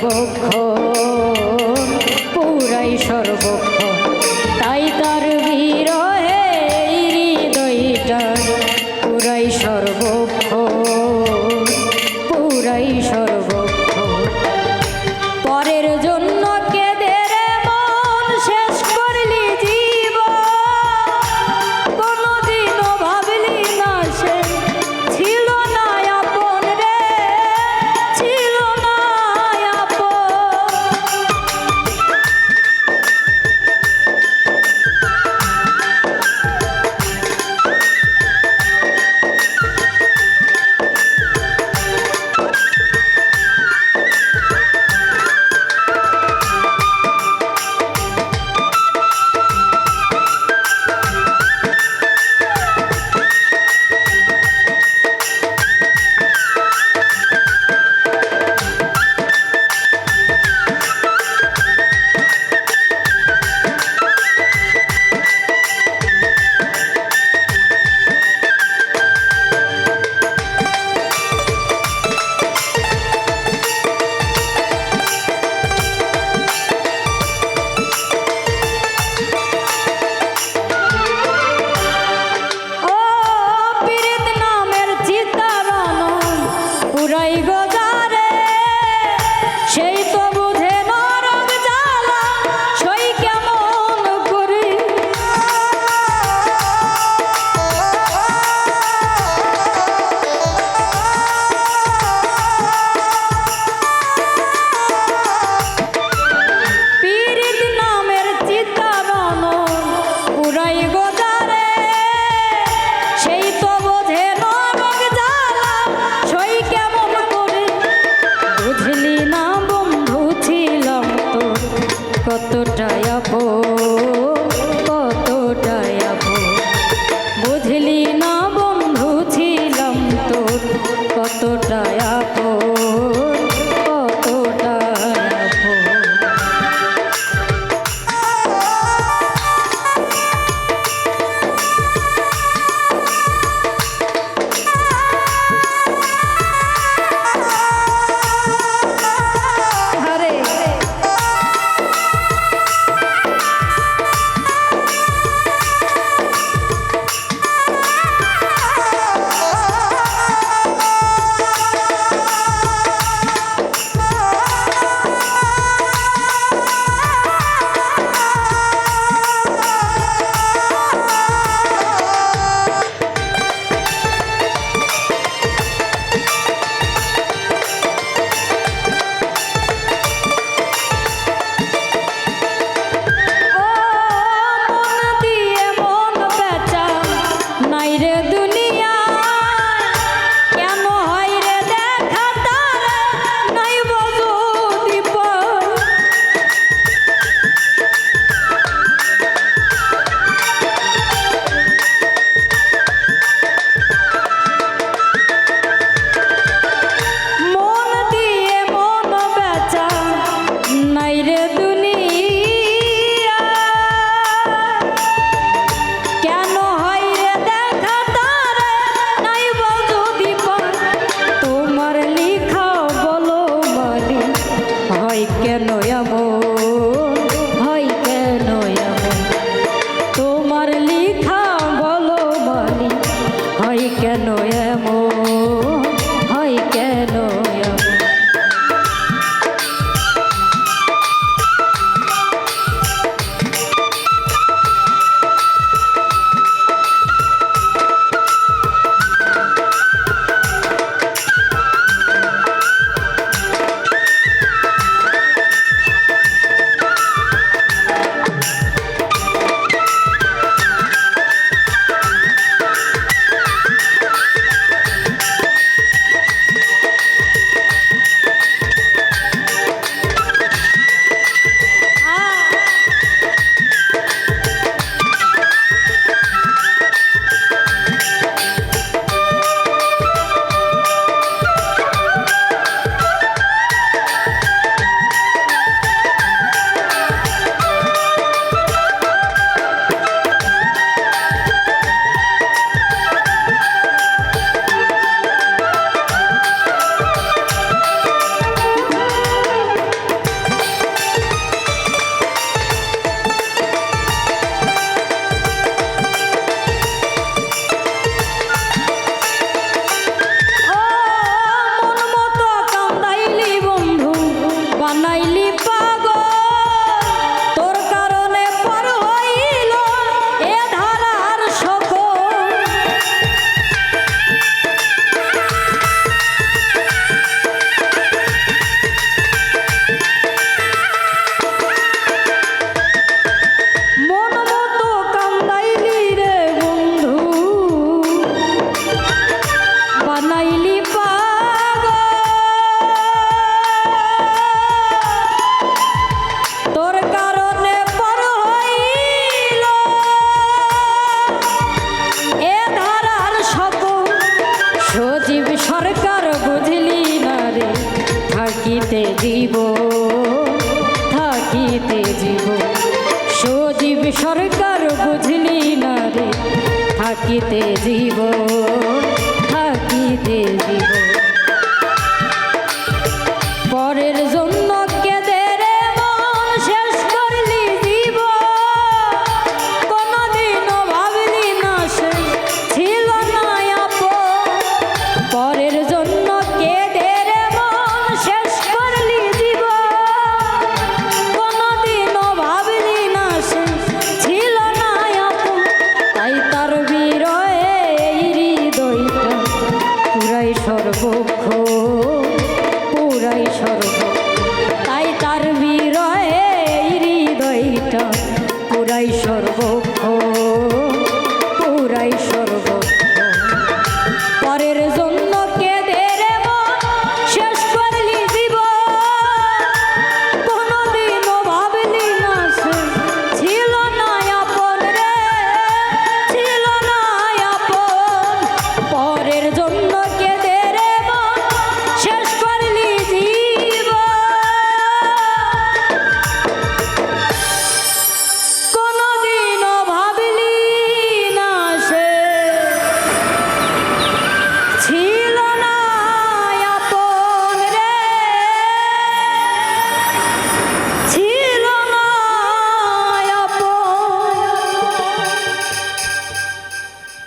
সর্বক্ষ পুরাই সর্বক্ষ তো কতটাই থাকিতে জীব। সজীব সরকার বুঝলি না রে। থাকিতে জীব থাকিতে জীব। তোরাই সর্ব